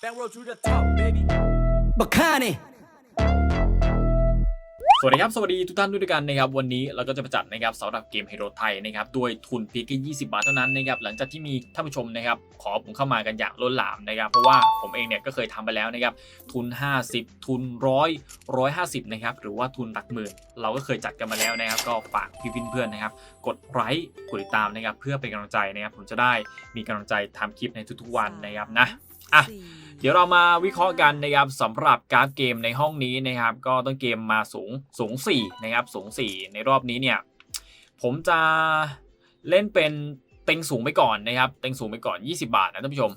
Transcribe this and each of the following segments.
Back road to the top, baby. Bakani. สวัสดีครับ สวัสดีทุกท่านด้วยกันนะครับวันนี้เราก็จะมาจัดนะครับสำหรับเกม Hero ไทยนะครับด้วยทุนเพียงแค่20 บาทเท่านั้นนะครับหลังจากที่มีท่านผู้ชมนะครับขอผมเข้ามากันอย่างล้นหลามนะครับเพราะว่าผมเองเนี่ยก็เคยทำไปแล้วนะครับทุน 50 ทุนร้อยร้อยห้าสิบนะครับหรือว่าทุนหลักหมื่น เราก็เคยจัดกันมาแล้วนะครับก็ฝากพี่เพื่อนๆนะครับกดไลค์กดติดตามนะครับเพื่อเป็นกำลังใจนะครับผมจะได้มีกำลังใจทำคลิปในทุกๆวันนะครับนะ อะเดี๋ยวเรามาวิเคราะห์กันนะครับสำหรับการ์ดเกมในห้องนี้นะครับ ก็ต้นเกมมาสูงสูง 4 นะครับ สูง 4 ในรอบนี้เนี่ย ผมจะเล่นเป็นเต็งสูงไปก่อนนะครับเต็งสูงไปก่อน 20 บาทนะท่านผู้ชม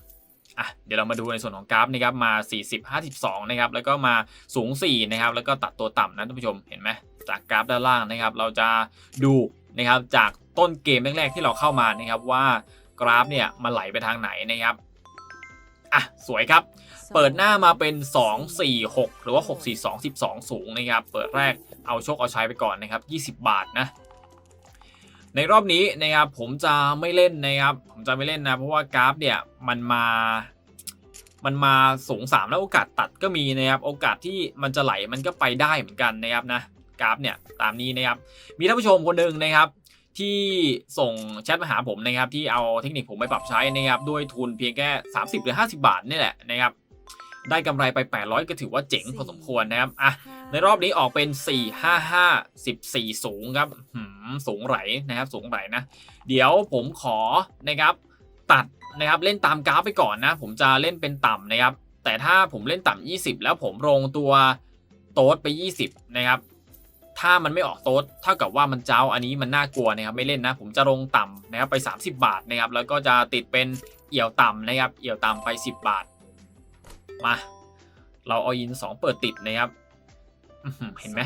อะเดี๋ยวเรามาดูในส่วนของกราฟนะครับมา 40 52 นะครับ แล้วก็มาสูง 4 นะครับ แล้วก็ตัดตัวต่ำนะท่านผู้ชมเห็นไหมจากกราฟด้านล่างนะครับ เราจะดูนะครับจากต้นเกมแรกๆที่เราเข้ามานะครับว่ากราฟเนี่ยมันไหลไปทางไหนนะครับ อะสวยครับ เปิดหน้ามาเป็น 2 4 6 หรือว่า 6 4 2 12 สูงนะครับ เปิดแรกเอาโชคเอาใช้ไปก่อนนะครับ 20 บาทนะ ในรอบนี้นะครับผมจะไม่เล่นนะครับ ผมจะไม่เล่นนะ เพราะว่ากราฟเนี่ยมันมามันมาสูง 3 แล้วโอกาสตัดก็มีนะครับ โอกาสที่มันจะไหลมันก็ไปได้เหมือนกันนะครับนะกราฟเนี่ยตามนี้นะครับ มีท่านผู้ชมคนหนึ่งนะครับ ที่ส่งแชทมาหาผมนะครับที่เอาเทคนิคผมไปปรับใช้นะครับด้วยทุนเพียงแค่ 30 หรือ 50 บาทนี่แหละนะครับได้กำไรไป 800 ก็ถือว่าเจ๋งพอสมควรนะครับอะในรอบนี้ออกเป็น 4 5 5 14 สูงครับหืมสูงไหลนะครับสูงไหลนะ เดี๋ยวผมขอนะครับตัดนะครับเล่นตามกราฟไปก่อนนะ ผมจะเล่นเป็นต่ำนะครับ แต่ถ้าผมเล่นต่ำ20 แล้วผมลงตัวโต๊ดไป 20 นะครับ ถ้ามันไม่ออกโต๊ดเท่ากับว่ามันเจ้าอันนี้มันน่ากลัวนะครับไม่เล่นนะ ผมจะลงต่ำนะครับไป 30 บาทนะครับแล้วก็จะติดเป็นเอี่ยวต่ำนะครับเอี่ยวต่ำไป 10 บาทมาเราเอายิน 2 เปิดติดนะครับอื้อหือเห็นไหม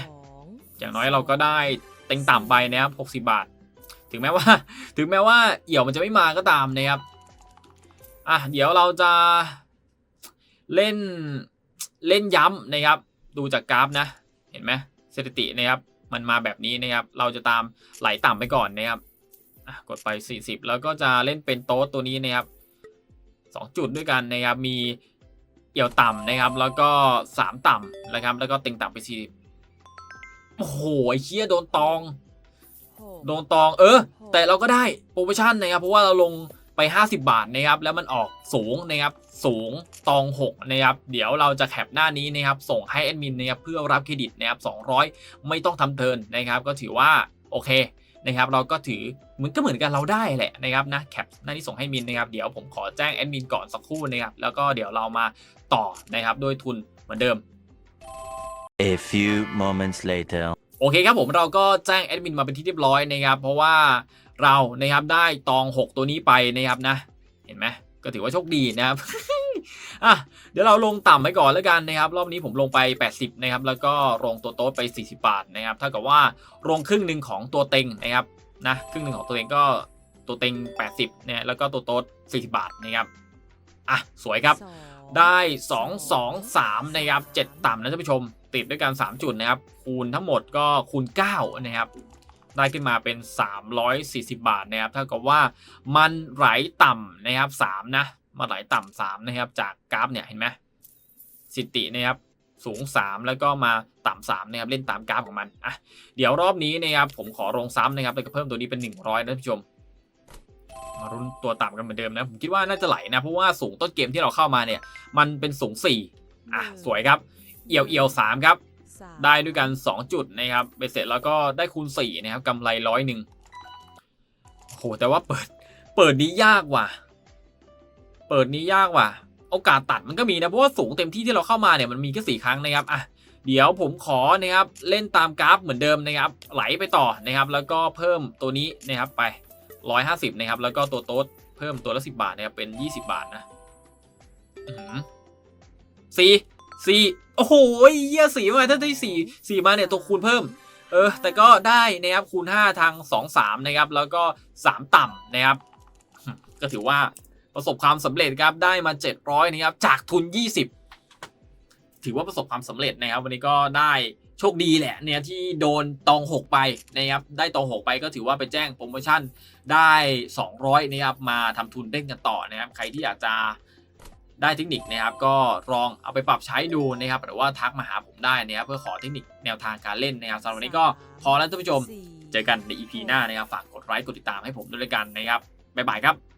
อย่างน้อยเราก็ได้เต็งต่ำไปนะครับ 60 บาท ถึงแม้ว่า ถึงแม้ว่าเอี่ยวมันจะไม่มาก็ตามนะครับอะเดี๋ยวเราจะเล่นเล่นย้ำนะครับ ดูจากกราฟนะ เห็นไหมสถิตินะครับ มันมาแบบนี้นะครับ เราจะตามไหลต่ำไปก่อนนะครับกดไป 40 แล้วก็จะเล่นเป็นโต๊ะตัวนี้นะครับ 2 จุดด้วยกันนะครับ มีเอี่ยวต่ำนะครับ แล้วก็ 3 ต่ำนะครับ แล้วก็เต็งต่ำไป40โอ้โหไอ้เคี้ยโดนตอง โดนตอง เออ แต่เราก็ได้โปรโมชั่นนะครับ เพราะว่าเราลงไป 50 บาทนะครับ แล้วมันออกสูงนะครับ สูงตอง 6 นะครับ เดี๋ยวเราจะแคปหน้านี้นะครับ ส่งให้แอดมินนะครับเพื่อรับเครดิตนะครับ200 ไม่ต้องทำเทิร์นนะครับ ก็ถือว่าโอเคนะครับเราก็ถือเหมือนก็เหมือนกันเราได้แหละนะครับนะแคปหน้านี้ส่งให้มินนะครับเดี๋ยวผมขอแจ้งแอดมินก่อนสักครู่นะครับแล้วก็เดี๋ยวเรามาต่อนะครับด้วยทุนเหมือนเดิม A few moments later. โอเคครับผมเราก็แจ้งแอดมินมาเป็นที่เรียบร้อยนะครับเพราะว่าเรานะครับได้ตอง 6 ตัวนี้ไปนะครับนะเห็นไหม ก็ถือว่าโชคดีนะครับอะเดี๋ยวเราลงต่ำไปก่อนแล้วกันนะครับ รอบนี้ผมลงไป 80 นะครับ แล้วก็ลงตัวโต๊ดไป 40 บาทนะครับเท่ากับว่าลงครึ่งหนึ่งของตัวเต็งนะครับนะครึ่งหนึ่งของตัวเต็งก็ตัวเต็ง 80เนี่ยแล้วก็ตัวโต๊ด40 บาทนะครับอะสวยครับได้ 2 2 3 นะครับ 7 ต่ำนะท่านผู้ชม ติดด้วยกัน 3 จุดนะครับ คูณทั้งหมดก็คูณ 9 นะครับ ได้ขึ้นมาเป็น 340 บาทนะครับเท่ากับว่ามันไหลต่ำนะครับ3นะมาไหลต่ำ3นะครับจากกราฟเนี่ยเห็นไหมสิตินะครับสูง 3 แล้วก็มาต่ำ3นะครับเล่นตามกราฟของมันอะเดี๋ยวรอบนี้นะครับผมขอลงซ้ำนะครับแล้วก็เพิ่มตัวนี้เป็น 100นะท่านผู้ชมมารุนตัวต่ำกันเหมือนเดิมนะผมคิดว่าน่าจะไหลนะเพราะว่าสูงต้นเกมที่เราเข้ามาเนี่ยมันเป็นสูง4อะสวยครับเอี่ยวเอี่ยวสามครับ ได้ด้วยกัน 2 จุดนะครับเบ็ดเสร็จแล้วก็ได้คูณ4นะครับกำไรร้อยหนึ่งโหแต่ว่าเปิดเปิดนี้ยากว่ะ เปิดนี้ยากว่ะ โอกาสตัดมันก็มีนะ เพราะว่าสูงเต็มที่ที่เราเข้ามาเนี่ยมันมีแค่สี่ครั้งนะครับอะเดี๋ยวผมขอนะครับเล่นตามกราฟเหมือนเดิมนะครับ ไหลไปต่อนะครับ แล้วก็เพิ่มตัวนี้นะครับไป 150นะครับแล้วก็ตัวโต๊ดเพิ่มตัวละ 10 บาทนะครับเป็น 20 บาทนะสี่ สี่โอ้โหเยี่ยสี่มาถ้าได้สี่สี่มาเนี่ยตัวคูณเพิ่ม เออ แต่ก็ได้นะครับคูณ 5 ทาง 2 3 นะครับ แล้วก็ 3 ต่ำนะครับ ก็ถือว่าประสบความสำเร็จครับได้มา 700นะครับจากทุน 20 ถือว่าประสบความสำเร็จนะครับ วันนี้ก็ได้โชคดีแหละเนี่ยที่โดนตอง 6 ไปนะครับได้ตอง 6 ไปก็ถือว่าไปแจ้งโปรโมชั่นได้ 200นะครับมาทำทุนเล่นกันต่อนะครับใครที่อยากจะ ได้เทคนิคนะครับก็ลองเอาไปปรับใช้ดูนะครับหรือว่าทักมาหาผมได้นะครับเพื่อขอเทคนิคแนวทางการเล่นนะครับสำหรับวันนี้ก็พอแล้วท่านผู้ชม เจอกันใน EP หน้านะครับฝากกดไลค์กดติดตามให้ผมด้วยละกันนะครับบ๊ายบายครับ